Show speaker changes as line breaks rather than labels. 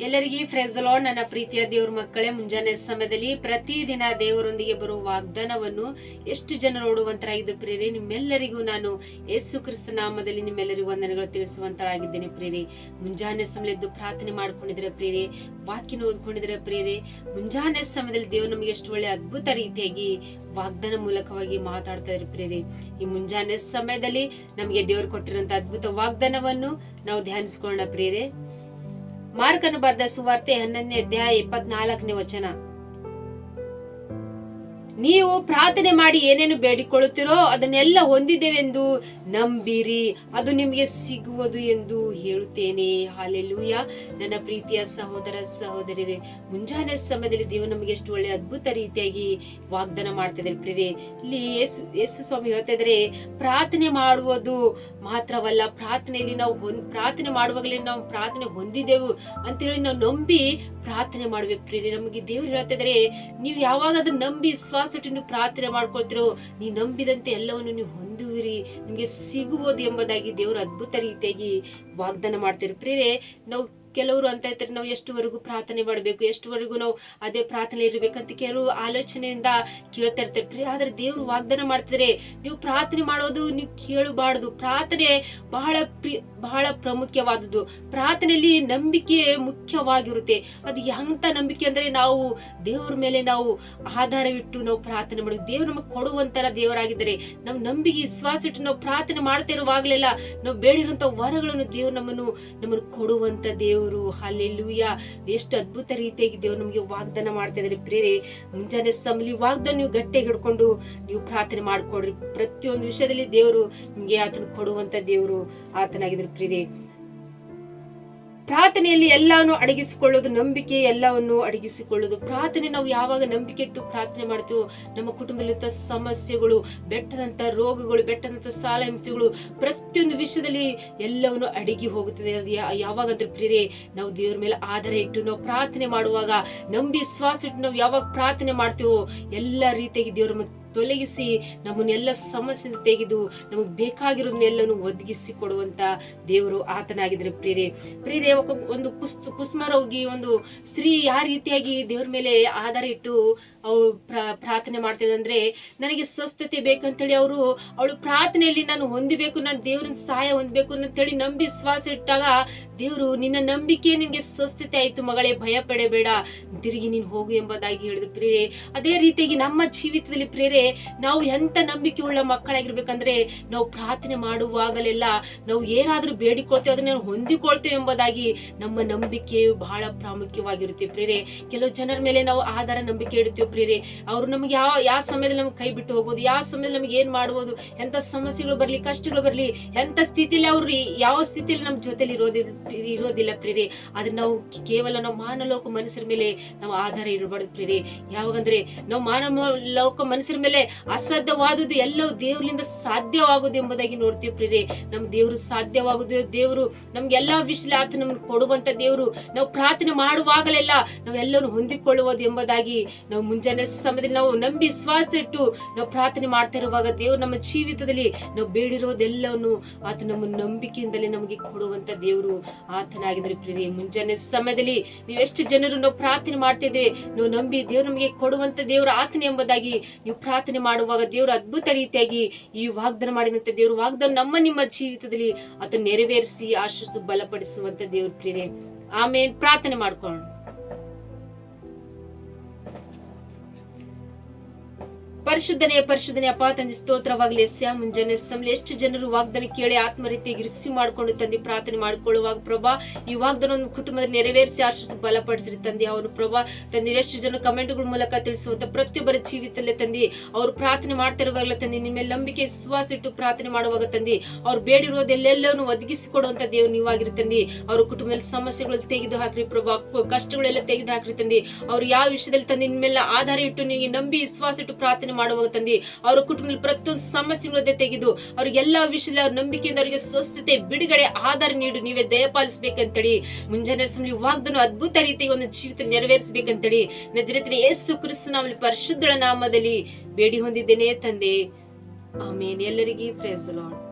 ಎಲ್ಲರಿಗೂ ಫ್ರೆಜಲೋ ನನ್ನ ಪ್ರೀತಿಯ ದೇವ್ರ ಮಕ್ಕಳೇ, ಮುಂಜಾನೆ ಸಮಯದಲ್ಲಿ ಪ್ರತಿದಿನ ದೇವರೊಂದಿಗೆ ಬರುವ ವಾಗ್ದಾನವನ್ನು ಎಷ್ಟು ಜನ ನೋಡುವಂತರಾಗಿದ್ದು ಪ್ರೇರೆ ನಿಮ್ಮೆಲ್ಲರಿಗೂ ನಾನು ಯೇಸು ಕ್ರಿಸ್ತ ನಾಮದಲ್ಲಿ ನಿಮ್ಮೆಲ್ಲರಿಗೂ ವಂದನೆಗಳು ತಿಳಿಸುವಂತರಾಗಿದ್ದೇನೆ ಪ್ರೇರಿ ಮುಂಜಾನೆ ಸಮಯದ್ದು ಪ್ರಾರ್ಥನೆ ಮಾಡ್ಕೊಂಡಿದ್ರೆ ಪ್ರೇರೆ ವಾಕ್ಯನ ಓದ್ಕೊಂಡಿದ್ರೆ ಪ್ರೇರೆ ಮುಂಜಾನೆ ಸಮಯದಲ್ಲಿ ದೇವರು ನಮಗೆ ಎಷ್ಟು ಒಳ್ಳೆ ಅದ್ಭುತ ರೀತಿಯಾಗಿ ವಾಗ್ದಾನ ಮೂಲಕವಾಗಿ ಮಾತಾಡ್ತಾ ಇದ್ರೆ ಪ್ರೇರೆ ಈ ಮುಂಜಾನೆ ಸಮಯದಲ್ಲಿ ನಮಗೆ ದೇವರು ಕೊಟ್ಟಿರುವಂತಹ ಅದ್ಭುತ ವಾಗ್ದಾನವನ್ನು ನಾವು ಧ್ಯಾನಿಸ್ಕೊಳ್ಳೋಣ ಪ್ರೇರೆ ಮಾರ್ಕನು ಬರೆದ ಸುವಾರ್ತೆ ಹನ್ನೊಂದನೇ ಅಧ್ಯಾಯ ಇಪ್ಪತ್ನಾಲ್ಕನೇ ವಚನ. ನೀವು ಪ್ರಾರ್ಥನೆ ಮಾಡಿ ಏನೇನು ಬೇಡಿಕೊಳ್ಳುತ್ತೀರೋ ಅದನ್ನೆಲ್ಲ ಹೊಂದಿದ್ದೇವೆಂದು ನಂಬಿರಿ. ಅದು ನಿಮಗೆ ಸಿಗುವುದು ಎಂದು ಹೇಳುತ್ತೇನೆ. ಹಾಲೆಲೂಯ. ನನ್ನ ಪ್ರೀತಿಯ ಸಹೋದರ ಸಹೋದರಿಯರೇ ಮುಂಜಾನೆ ಸಮಯದಲ್ಲಿ ದೇವರು ನಮಗೆ ಎಷ್ಟು ಒಳ್ಳೆ ಅದ್ಭುತ ರೀತಿಯಾಗಿ ವಾಗ್ದಾನ ಮಾಡ್ತಿದ್ದಾರೆ ಪ್ರೇರೆ ಇಲ್ಲಿ ಯೇಸು ಯೇಸು ಸ್ವಾಮಿ ಹೇಳ್ತಾ ಇದ್ದಾರೆ, ಪ್ರಾರ್ಥನೆ ಮಾಡುವುದು ಮಾತ್ರವಲ್ಲ, ಪ್ರಾರ್ಥನೆಯಲ್ಲಿ ನಾವು ಪ್ರಾರ್ಥನೆ ಮಾಡುವಾಗಲೇ ನಾವು ಪ್ರಾರ್ಥನೆ ಹೊಂದಿದ್ದೆವು ಅಂತೇಳಿ ನಾವು ನಂಬಿ ಪ್ರಾರ್ಥನೆ ಮಾಡ್ಬೇಕು ಪ್ರೇರೆ ನಮಗೆ ದೇವ್ರು ಹೇಳ್ತಾ ಇದ್ದಾರೆ, ನೀವು ಯಾವಾಗ ಅದನ್ನ ನಂಬಿ ವಿಶ್ವಾಸ ನೀವು ಪ್ರಾರ್ಥನೆ ಮಾಡ್ಕೊಳ್ತಿರೋ ನೀವು ನಂಬಿದಂತೆ ಎಲ್ಲವನ್ನು ನೀವು ಹೊಂದುವಿರಿ, ನಿಮಗೆ ಸಿಗುವುದು ಎಂಬುದಾಗಿ ದೇವರು ಅದ್ಭುತ ರೀತಿಯಾಗಿ ವಾಗ್ದಾನ ಮಾಡ್ತಾರೆ. ಪ್ರೇರೆ ನಾವು ಕೆಲವರು ಅಂತ ಇರ್ತಾರೆ ನಾವು ಎಷ್ಟುವರೆಗೂ ಪ್ರಾರ್ಥನೆ ಮಾಡಬೇಕು, ಎಷ್ಟುವರೆಗೂ ನಾವು ಅದೇ ಪ್ರಾರ್ಥನೆ ಇರಬೇಕಂತ ಕೆಲವು ಆಲೋಚನೆಯಿಂದ ಕೇಳ್ತಾ ಇರ್ತಾರೆ. ಪ್ರಿಯ, ಆದರೆ ದೇವರು ವಾಗ್ದಾನ ಮಾಡ್ತಿದ್ರೆ ನೀವು ಪ್ರಾರ್ಥನೆ ಮಾಡೋದು ನೀವು ಕೇಳಬಾರ್ದು. ಪ್ರಾರ್ಥನೆ ಬಹಳ ಪ್ರಿ, ಬಹಳ ಪ್ರಾಮುಖ್ಯವಾದದ್ದು. ಪ್ರಾರ್ಥನೆಯಲ್ಲಿ ನಂಬಿಕೆ ಮುಖ್ಯವಾಗಿರುತ್ತೆ. ಅದು ಎಂಥ ನಂಬಿಕೆ ಅಂದರೆ ನಾವು ದೇವರ ಮೇಲೆ ನಾವು ಆಧಾರವಿಟ್ಟು ನಾವು ಪ್ರಾರ್ಥನೆ ಮಾಡೋದು. ದೇವರು ನಮಗೆ ಕೊಡುವಂತರ ದೇವರಾಗಿದ್ದಾರೆ ನಮ್ಮ ನಂಬಿಕೆ, ವಿಶ್ವಾಸ ಇಟ್ಟು ನಾವು ಪ್ರಾರ್ಥನೆ ಮಾಡ್ತಾ ಇರುವಾಗಲೆಲ್ಲ ನಾವು ಬೇಡಿರುವಂಥ ವರಗಳನ್ನು ದೇವರು ನಮ್ಮನ್ನು ನಮ್ಮನ್ನು ಕೊಡುವಂಥ ದೇವರು. ಅಲ್ಲೆಲ್ಲೂಯ ಎಷ್ಟು ಅದ್ಭುತ ರೀತಿಯಾಗಿ ದೇವ್ರು ನಮಗೆ ವಾಗ್ದಾನ ಮಾಡ್ತಾ ಇದ್ದಾರೆ. ಪ್ರೇರೆ ಮುಂಜಾನೆ ಸಮಲಿ ವಾಗ್ದಾನ ನೀವು ಗಟ್ಟಿಯಾಗಿ ಹಿಡ್ಕೊಂಡು ನೀವು ಪ್ರಾರ್ಥನೆ ಮಾಡ್ಕೊಡ್ರಿ. ಪ್ರತಿಯೊಂದು ವಿಷಯದಲ್ಲಿ ದೇವರು ನಿಮಗೆ ಆತನ ಕೊಡುವಂತ ದೇವರು ಆತನಾಗಿದ್ರು ಪ್ರೇರೆ ಪ್ರಾರ್ಥನೆಯಲ್ಲಿ ಎಲ್ಲವನ್ನು ಅಡಗಿಸಿಕೊಳ್ಳೋದು ನಂಬಿಕೆ, ಎಲ್ಲವನ್ನು ಅಡಗಿಸಿಕೊಳ್ಳೋದು. ಪ್ರಾರ್ಥನೆ ನಾವು ಯಾವಾಗ ನಂಬಿಕೆ ಇಟ್ಟು ಪ್ರಾರ್ಥನೆ ಮಾಡ್ತೀವೋ, ನಮ್ಮ ಕುಟುಂಬದಲ್ಲಿದ್ದ ಸಮಸ್ಯೆಗಳು ಬೆಟ್ಟದಂತ ರೋಗಗಳು ಬೆಟ್ಟದಂತ ಸಾಲ ಹಿಂಸೆಗಳು, ಪ್ರತಿಯೊಂದು ವಿಷಯದಲ್ಲಿ ಎಲ್ಲವನ್ನು ಅಡಗಿ ಹೋಗುತ್ತದೆ. ಅದು ಯಾವಾಗ ಅಂದ್ರೆ ಪ್ರೇರೆ ನಾವು ದೇವರ ಮೇಲೆ ಆಧಾರ ಇಟ್ಟು ನಾವು ಪ್ರಾರ್ಥನೆ ಮಾಡುವಾಗ, ನಂಬಿ ಶ್ವಾಸ ಇಟ್ಟು ನಾವು ಯಾವಾಗ ಪ್ರಾರ್ಥನೆ ಮಾಡ್ತೀವೋ, ಎಲ್ಲ ರೀತಿಯಾಗಿ ದೇವರ ತೊಲಗಿಸಿ ನಮ್ಮನ್ನೆಲ್ಲ ಸಮಸ್ಯೆ ತೆಗೆದು ನಮಗೆ ಬೇಕಾಗಿರೋದನ್ನೆಲ್ಲನೂ ಒದಗಿಸಿ ಕೊಡುವಂತ ದೇವರು ಆತನಾಗಿದ್ರೆ ಪ್ರೇರೆ ಪ್ರೇರೆ ಒಂದು ಕುಸ್ ಕುಸ್ಮ ರೋಗಿ ಒಂದು ಸ್ತ್ರೀ ಯಾವ ರೀತಿಯಾಗಿ ದೇವ್ರ ಮೇಲೆ ಆಧಾರ ಇಟ್ಟು ಅವಳು ಪ್ರಾರ್ಥನೆ ಮಾಡ್ತಿದ್ದಂದ್ರೆ ಅಂದ್ರೆ ನನಗೆ ಸ್ವಸ್ಥತೆ ಬೇಕಂತೇಳಿ ಅವರು ಅವಳು ಪ್ರಾರ್ಥನೆಯಲ್ಲಿ ನಾನು ಹೊಂದಬೇಕು, ನಾನು ದೇವ್ರನ್ನ ಸಹಾಯ ಹೊಂದಬೇಕು ಅಂತೇಳಿ ನಂಬಿ ವಿಶ್ವಾಸ ಇಟ್ಟಾಗ ದೇವರು ನಿನ್ನ ನಂಬಿಕೆ ನಿನಗೆ ಸ್ವಸ್ಥತೆ ಆಯ್ತು ಮಗಳೇ, ಭಯ ಪಡಬೇಡ, ತಿರುಗಿ ನೀನು ಹೋಗು ಎಂಬುದಾಗಿ ಹೇಳಿದ್ರು ಪ್ರೇರೆ ಅದೇ ರೀತಿಯಾಗಿ ನಮ್ಮ ಜೀವಿತದಲ್ಲಿ ಪ್ರೇರೆ ನಾವು ಎಂತ ನಂಬಿಕೆ ಉಳ್ಳ ಮಕ್ಕಳಾಗಿರ್ಬೇಕಂದ್ರೆ ನಾವು ಪ್ರಾರ್ಥನೆ ಮಾಡುವಾಗಲೆಲ್ಲ ನಾವು ಏನಾದ್ರೂ ಬೇಡಿಕೊಳ್ತೇವೆ, ಅದನ್ನ ಹೊಂದಿಕೊಳ್ತೇವೆ ಎಂಬುದಾಗಿ ನಮ್ಮ ನಂಬಿಕೆಯು ಬಹಳ ಪ್ರಾಮುಖ್ಯವಾಗಿರುತ್ತೆ ಪ್ರೇರೆ ಕೆಲವು ಜನರ ಮೇಲೆ ನಾವು ಆಧಾರ ನಂಬಿಕೆ ಇಡ್ತೀವಿ ಪ್ರೇರೆ ಅವರು ನಮ್ಗೆ ಯಾವ ಯಾವ ಸಮಯದಲ್ಲಿ ನಮ್ಗೆ ಕೈ ಬಿಟ್ಟು ಹೋಗೋದು ಯಾವ ಸಮಯದಲ್ಲಿ ನಮ್ಗೆ ಏನ್ ಮಾಡ್ಬೋದು ಎಂತ ಸಮಸ್ಯೆಗಳು ಬರ್ಲಿ, ಕಷ್ಟಗಳು ಬರ್ಲಿ, ಎಂತ ಸ್ಥಿತಿಲಿ ಅವ್ರು ಯಾವ ಸ್ಥಿತಿಯಲ್ಲಿ ನಮ್ಮ ಜೊತೆಲಿ ಇರೋದಿ, ಇರೋದಿಲ್ಲ ಪ್ರೇರೆ ಆದ್ರೆ ನಾವು ಕೇವಲ ನಾವು ಮಾನಲೋಕ ಮನಸ್ಸರ ಮೇಲೆ ನಾವು ಆಧಾರ ಇರಬಾರ್ದು ಪ್ರೇರೆ ಯಾವಾಗಂದ್ರೆ ನಾವು ಮಾನವ ಲೋಕ ಮನಸ್ಸರ ಮೇಲೆ ಅಸಾಧ್ಯವಾದುದು ಎಲ್ಲವೂ ದೇವರಿಂದ ಸಾಧ್ಯವಾಗುದು ಎಂಬುದಾಗಿ ನೋಡ್ತೀವಿ ಪ್ರೀತಿ ನಮ್ ದೇವರು ಸಾಧ್ಯವಾಗುದು ದೇವರು ನಮ್ಗೆ ಎಲ್ಲಾ ವಿಷಯ ಆತ ನಮ್ಗೆ ಕೊಡುವಂತ ದೇವರು. ನಾವು ಪ್ರಾರ್ಥನೆ ಮಾಡುವಾಗಲೆಲ್ಲ ನಾವೆಲ್ಲರೂ ಹೊಂದಿಕೊಳ್ಳುವುದು ಎಂಬುದಾಗಿ ನಾವು ಮುಂಜಾನೆ ಸಮಯದಲ್ಲಿ ನಾವು ನಂಬಿ ವಿಶ್ವಾಸ ಇಟ್ಟು ನಾವು ಪ್ರಾರ್ಥನೆ ಮಾಡ್ತಾ ಇರುವಾಗ ದೇವರು ನಮ್ಮ ಜೀವಿತದಲ್ಲಿ ನಾವು ಬೇಡಿರೋದೆಲ್ಲವನ್ನು ಆತ ನಮ್ಮ ನಂಬಿಕೆಯಿಂದಲೇ ನಮಗೆ ಕೊಡುವಂತ ದೇವರು ಆತನಾಗಿದ್ರೆ ಪ್ರೀತಿ ಮುಂಜಾನೆ ಸಮಯದಲ್ಲಿ ನೀವು ಎಷ್ಟು ಜನರು ನಾವು ಪ್ರಾರ್ಥನೆ ಮಾಡ್ತಿದ್ದೇವೆ ನಾವು ನಂಬಿ ದೇವ್ರು ನಮಗೆ ಕೊಡುವಂತ ದೇವರು ಆತನೇ ಎಂಬುದಾಗಿ ನೀವು ಪ್ರಾರ್ಥನೆ ಮಾಡುವಾಗ ದೇವರು ಅದ್ಭುತ ರೀತಿಯಾಗಿ ಈ ವಾಗ್ದಾನ ಮಾಡಿದಂತ ದೇವರು ವಾಗ್ದಾನ ನಮ್ಮ ನಿಮ್ಮ ಜೀವಿತದಲ್ಲಿ ಅದನ್ನು ನೆರವೇರಿಸಿ ಆಶಿಸು ಬಲಪಡಿಸುವಂತ ದೇವ್ರ ಪ್ರೇರೆ ಆಮೇಲೆ ಪ್ರಾರ್ಥನೆ ಮಾಡ್ಕೊಳ್ಳೋಣ. ಪರಿಶುದ್ಧನೆ, ಪರಿಶುದ್ಧನೇ, ಅಪ್ಪ ತಂದೆ, ಸ್ತೋತ್ರವಾಗಲಿ ಸ್ಯಾ ಮುಂಜಾನೆ ಎಷ್ಟು ಜನರು ವಾಗ್ದಾನ ಕೇಳಿ ಆತ್ಮರೀತಿಯಾಗಿ ರಿಸೀವ್ ಮಾಡಿಕೊಂಡು ತಂದೆ ಪ್ರಾರ್ಥನೆ ಮಾಡ್ಕೊಳ್ಳುವಾಗ ಪ್ರಭಾ, ಈ ವಾಗ್ದಾನ ಒಂದು ಕುಟುಂಬದ ನೆರವೇರಿಸಿ ಆಶಿಸಿ ಬಲಪಡಿಸಿರಿ ತಂದೆ. ಅವನು ಪ್ರಭಾ, ತಂದೆ, ಎಷ್ಟು ಜನ ಕಮೆಂಟ್ಗಳ ಮೂಲಕ ತಿಳಿಸುವಂತ ಪ್ರತಿಯೊಬ್ಬರ ಜೀವಿತಲ್ಲೇ ತಂದೆ, ಅವ್ರು ಪ್ರಾರ್ಥನೆ ಮಾಡ್ತಿರುವಾಗಲೇ ತಂದೆ ನಿಮ್ಮ ನಂಬಿಕೆ, ವಿಶ್ವಾಸ ಪ್ರಾರ್ಥನೆ ಮಾಡುವಾಗ ತಂದೆ, ಅವ್ರು ಬೇಡಿರೋದೆಲ್ಲೆಲ್ಲವನ್ನು ಒದಗಿಸಿಕೊಡುವಂತ ದೇವ್ರು ನೀವಾಗಿರಿ ತಂದೆ. ಅವ್ರ ಕುಟುಂಬದಲ್ಲಿ ಸಮಸ್ಯೆಗಳು ತೆಗೆದು ಹಾಕ್ರಿ ಪ್ರಭಾ, ಕಷ್ಟಗಳೆಲ್ಲ ತೆಗೆದು ಹಾಕ್ರಿ ತಂದೆ. ಅವ್ರು ಯಾವ ವಿಷಯದಲ್ಲಿ ತಂದೆ, ನಿಮ್ಮೆಲ್ಲ ಆಧಾರ ಇಟ್ಟು ನಿಮಗೆ ನಂಬಿ, ವಿಶ್ವಾಸ ಇಟ್ಟು ಪ್ರಾರ್ಥನೆ ಮಾಡುವಾಗ ತಂದೆ, ಅವ್ರ ಕುಟುಂಬದ ಪ್ರತಿಯೊಂದು ಸಮಸ್ಯೆಗಳ ತೆಗೆದು ಅವ್ರಿಗೆಲ್ಲ ವಿಷಯದಲ್ಲಿ ಅವ್ರ ನಂಬಿಕೆಯಿಂದ ಅವರಿಗೆ ಸ್ವಸ್ಥತೆ, ಬಿಡುಗಡೆ, ಆಧಾರ ನೀಡು, ನೀವೇ ದಯಪಾಲಿಸ್ಬೇಕಂತೇಳಿ ಮುಂಜಾನೆ ಸಮಯ ವಾಗ್ದನ್ನು ಅದ್ಭುತ ರೀತಿಯ ಒಂದು ಜೀವಿತ ನೆರವೇರಿಸಬೇಕಂತೇಳಿ ನಜರತಿನ ಯೇಸು ಕ್ರಿಸ್ತನ ಪರಿಶುದ್ಧಳ ನಾಮದಲ್ಲಿ ಬೇಡಿ ಹೊಂದಿದ್ದೇನೆ ತಂದೆ. ಆಮೇಲೆ ಎಲ್ಲರಿಗೆ ಪ್ರೇಸ್ ಲಾರ್ಡ್